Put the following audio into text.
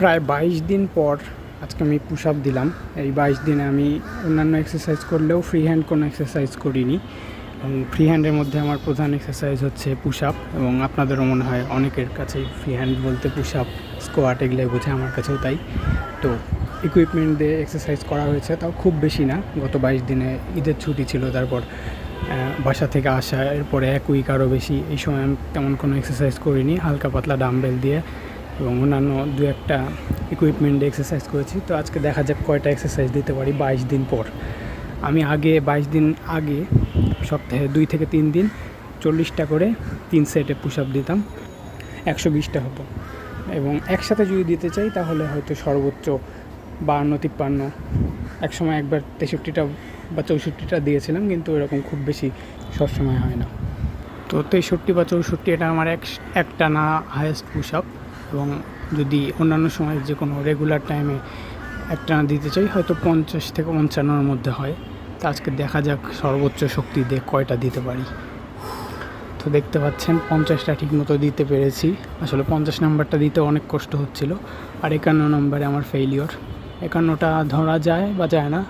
প্রায় বাইশ দিন পর আজকে আমি পুশ আপ দিলাম। এই বাইশ দিনে আমি অন্যান্য এক্সারসাইজ করলেও ফ্রি হ্যান্ড কোনো এক্সারসাইজ করিনি। এবং ফ্রি হ্যান্ডের মধ্যে আমার প্রধান এক্সারসাইজ হচ্ছে পুশ আপ এবং আপনাদেরও মনে হয় অনেকের কাছে ফ্রি হ্যান্ড বলতে পুশ আপ স্কোয়াট এগুলো বোঝে, আমার কাছেও তাই। তো ইকুইপমেন্ট দিয়ে এক্সারসাইজ করা হয়েছে, তাও খুব বেশি না। গত বাইশ দিনে ঈদের ছুটি ছিল, তারপর বাসা থেকে আসা, এরপরে এক উইক আরও বেশি। এই সময় আমি তেমন কোনো এক্সারসাইজ করিনি, হালকা পাতলা ডাম্বেল দিয়ে এবং অন্যান্য দু একটা ইকুইপমেন্ট এক্সারসাইজ করেছি। তো আজকে দেখা যাক কয়টা এক্সারসাইজ দিতে পারি বাইশ দিন পর। আমি আগে বাইশ দিন আগে সপ্তাহে দুই থেকে তিন দিন চল্লিশটা করে তিন সেটে পুশ আপ দিতাম। একশো বিশটা হতো। এবং একসাথে যদি দিতে চাই তাহলে হয়তো সর্বোচ্চ বাহান্ন, তিপ্পান্ন। একসময় একবার তেষট্টিটা বা চৌষট্টিটা দিয়েছিলাম কিন্তু এরকম খুব বেশি সবসময় হয় না। তো তেষট্টি বা চৌষট্টি এটা আমার এক, একটা না হায়েস্ট পুশ আপ এবং যদি অন্যান্য সময় যে কোনো রেগুলার টাইমে একটা না দিতে চাই, হয়তো পঞ্চাশ থেকে পঞ্চান্নর মধ্যে হয়। তো আজকে দেখা যাক সর্বোচ্চ শক্তি দিয়ে কয়টা দিতে পারি। তো দেখতে পাচ্ছেন, পঞ্চাশটা ঠিকমতো দিতে পেরেছি। আসলে পঞ্চাশ নাম্বারটা দিতে অনেক কষ্ট হচ্ছিল। আর একান্ন নম্বরে আমার ফেইলিওর একান্নটা ধরা যায় বা যায় না।